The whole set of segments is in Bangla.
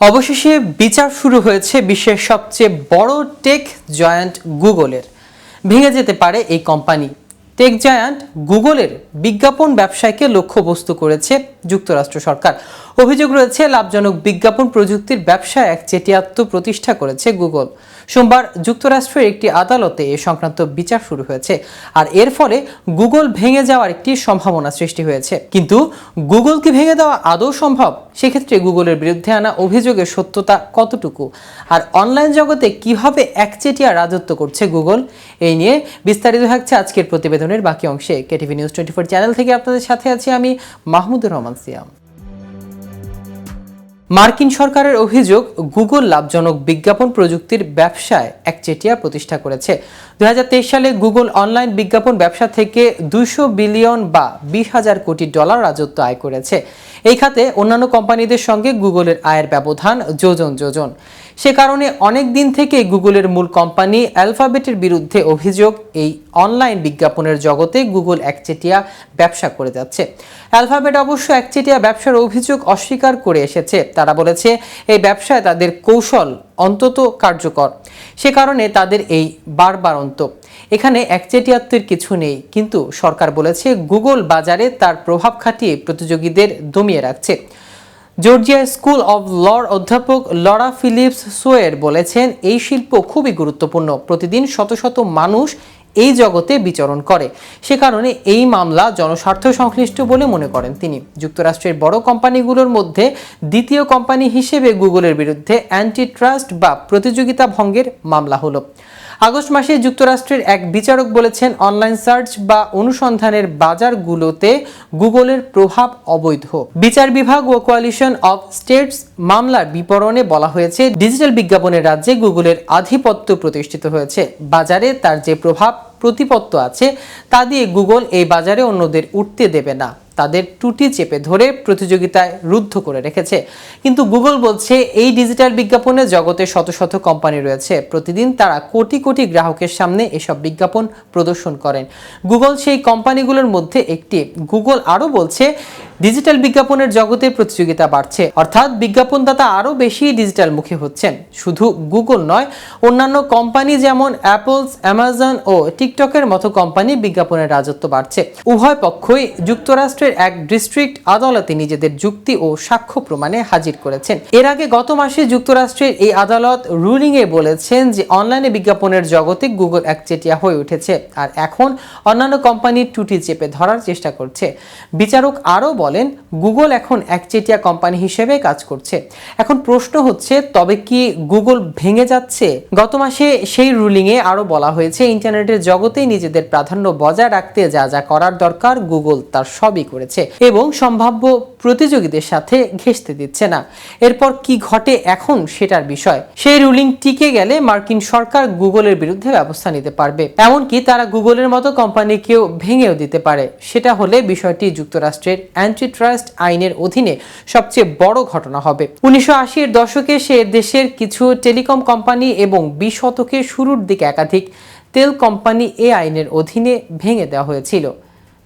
অবশেষে বিচার শুরু হয়েছে বিশ্বের সবচেয়ে বড় টেক জয়ান্ট গুগলের। ভেঙে যেতে পারে এই কোম্পানি। টেক জায়ান্ট গুগলের বিজ্ঞাপন ব্যবসায়কে লক্ষ্যবস্তু করেছে যুক্তরাষ্ট্র সরকার। অভিযোগ রয়েছে, লাভজনক বিজ্ঞাপন প্রযুক্তির ব্যবসায় এক চেটিয়াত্ম প্রতিষ্ঠা করেছে গুগল। সোমবার যুক্তরাষ্ট্রের একটি আদালতে এ সংক্রান্ত বিচার শুরু হয়েছে, আর এর ফলে গুগল ভেঙে যাওয়ার একটি সম্ভাবনা সৃষ্টি হয়েছে। কিন্তু গুগল কি ভেঙে দেওয়া আদৌ সম্ভব? সেক্ষেত্রে গুগলের বিরুদ্ধে আনা অভিযোগের সত্যতা কতটুকু? আর অনলাইন জগতে কীভাবে একচেটিয়া রাজত্ব করছে গুগল? এই নিয়ে বিস্তারিত থাকছে আজকের প্রতিবেদনের বাকি অংশে। KTV news twenty four channel থেকে আপনাদের সাথে আছি আমি মাহমুদুর রহমান। সিয়াম মার্কিন সরকারের অভিযোগ, গুগল লাভজনক বিজ্ঞাপন প্রযুক্তির ব্যবসায় একচেটিয়া প্রতিষ্ঠা করেছে। দুই হাজার তেইশ সালে গুগল অনলাইন বিজ্ঞাপন ব্যবসা থেকে দুশো বিলিয়ন বা বিশ হাজার কোটি ডলার রাজত্ব আয় করেছে। এই খাতে অন্যান্য কোম্পানিদের সঙ্গে গুগলের আয়ের ব্যবধান যোজন যোজন। সে কারণে অনেক দিন থেকে গুগলের মূল কোম্পানি অ্যালফাবেটের বিরুদ্ধে অভিযোগ এই অনলাইন বিজ্ঞাপনের জগতে গুগল একচেটিয়া ব্যবসা করে যাচ্ছে। অ্যালফাবেট অবশ্য একচেটিয়া ব্যবসার অভিযোগ অস্বীকার করে এসেছে। তারা বলেছে, এই ব্যবসায় তাদের কৌশল অন্তত কার্যকর। সে কারণে তাদের এই বারবার অন্ত। এখানে একচেটিয়াত্বের কিছু নেই, কিন্তু সরকার বলেছে, গুগল বাজারে তার প্রভাব খাটিয়ে প্রতিযোগীদের দমিয়ে রাখছে। জর্জিয়া স্কুল অব লর অধ্যাপক লরা ফিলিপস সোয়ের বলেছেন, এই শিল্প খুবই গুরুত্বপূর্ণ। প্রতিদিন শত শত মানুষ এই জগতে বিচরণ করে। সে কারণে এই মামলা জনস্বার্থ সংশ্লিষ্ট বলে মনে করেন তিনি। যুক্তরাষ্ট্রের বড় কোম্পানিগুলোর মধ্যে দ্বিতীয় কোম্পানি হিসেবে গুগলের বিরুদ্ধে অ্যান্টি ট্রাস্ট বা প্রতিযোগিতা ভঙ্গের মামলা হলো। আগস্ট মাসে যুক্তরাষ্ট্রের এক বিচারক বলেছেন, অনলাইন সার্চ বা অনুসন্ধানের বাজারগুলোতে গুগলের প্রভাব অবৈধ। বিচার বিভাগ ও কোয়ালিশন অফ স্টেটস মামলার বিবরণে বলা হয়েছে, ডিজিটাল বিজ্ঞাপনের রাজ্যে গুগলের আধিপত্য প্রতিষ্ঠিত হয়েছে। বাজারে তার যে প্রভাব, প্রতিপত্ত আছে, তা দিয়ে গুগল এই বাজারে অন্যদের উঠতে দেবে না। তাদের টুটি চেপে ধরে প্রতিযোগিতায় রুদ্ধ করে রেখেছে। কিন্তু গুগল বলছে, এই ডিজিটাল বিজ্ঞাপনে জগতে শত শত কোম্পানি রয়েছে। প্রতিদিন তারা কোটি কোটি গ্রাহকের সামনে এসব বিজ্ঞাপন প্রদর্শন করেন। গুগল সেই কোম্পানিগুলোর মধ্যে একটি। গুগল আরও বলছে, ডিজিটাল বিজ্ঞাপনের জগতে প্রতিযোগিতা বাড়ছে। অর্থাৎ বিজ্ঞাপনদাতা আরও বেশি ডিজিটাল মুখী হচ্ছেন। শুধু গুগল নয়, অন্যান্য কোম্পানি যেমন অ্যাপলস অ্যামাজন ও টিকটকের মতো কোম্পানি বিজ্ঞাপনের রাজত্ব বাড়ছে। উভয় পক্ষই যুক্তরাষ্ট্রের এক ডিস্ট্রিক্ট আদালতে নিজেদের যুক্তি ও সাক্ষ্য প্রমাণে হাজির করেছেন। এর আগে গত মাসে যুক্তরাষ্ট্রের এই আদালত রুলিং এ বলেছেন যে, অনলাইনে বিজ্ঞাপনের জগতে গুগল একচেটিয়া হয়ে উঠেছে আর এখন অন্যান্য কোম্পানির টুটি চেপে ধরার চেষ্টা করছে। বিচারক আরও বলেন, গুগল এখন একচেটিয়া কোম্পানি হিসেবে কাজ করছে। এখন প্রশ্ন হচ্ছে, তবে কি গুগল ভেঙে যাচ্ছে? গত মাসে সেই রুলিংয়ে আরও বলা হয়েছে, ইন্টারনেটের জগতেই নিজেদের প্রাধান্য বজায় রাখতে যা যা করার দরকার, গুগল তার সবই করেছে এবং সম্ভাব্য প্রতিযোগীদের সাথে ঘেঁষতে দিচ্ছে না। এরপর কি ঘটে এখন সেটার বিষয়। সেই রুলিং টিকে গেলে মার্কিন সরকার গুগলের বিরুদ্ধে ব্যবস্থা নিতে পারবে। এমনকি তারা গুগলের মতো কোম্পানিকেও ভেঙেও দিতে পারে। সেটা হলে বিষয়টি যুক্তরাষ্ট্রের অ্যান্টিট্রাস্ট আইনের অধীনে সবচেয়ে বড় ঘটনা হবে। উনিশশো আশির দশকে সে দেশের কিছু টেলিকম কোম্পানি এবং বিশ শতকের শুরুর দিকে একাধিক তেল কোম্পানি এ আইনের অধীনে ভেঙে দেওয়া হয়েছিল।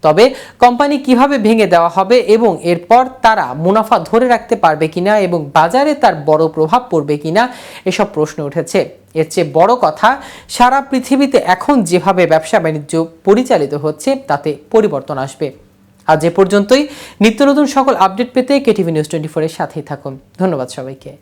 তবে কোম্পানি কীভাবে ভেঙে দেওয়া হবে এবং এরপর তারা মুনাফা ধরে রাখতে পারবে কিনা এবং বাজারে তার বড় প্রভাব পড়বে কিনা এসব প্রশ্ন উঠেছে। এর চেয়ে বড় কথা, সারা পৃথিবীতে এখন যেভাবে ব্যবসা বাণিজ্য পরিচালিত হচ্ছে, তাতে পরিবর্তন আসবে। আজ এ পর্যন্তই। নিত্য নতুন সকল আপডেট পেতে কেটিভি নিউজ টোয়েন্টি ফোরের সাথেই থাকুন। ধন্যবাদ সবাইকে।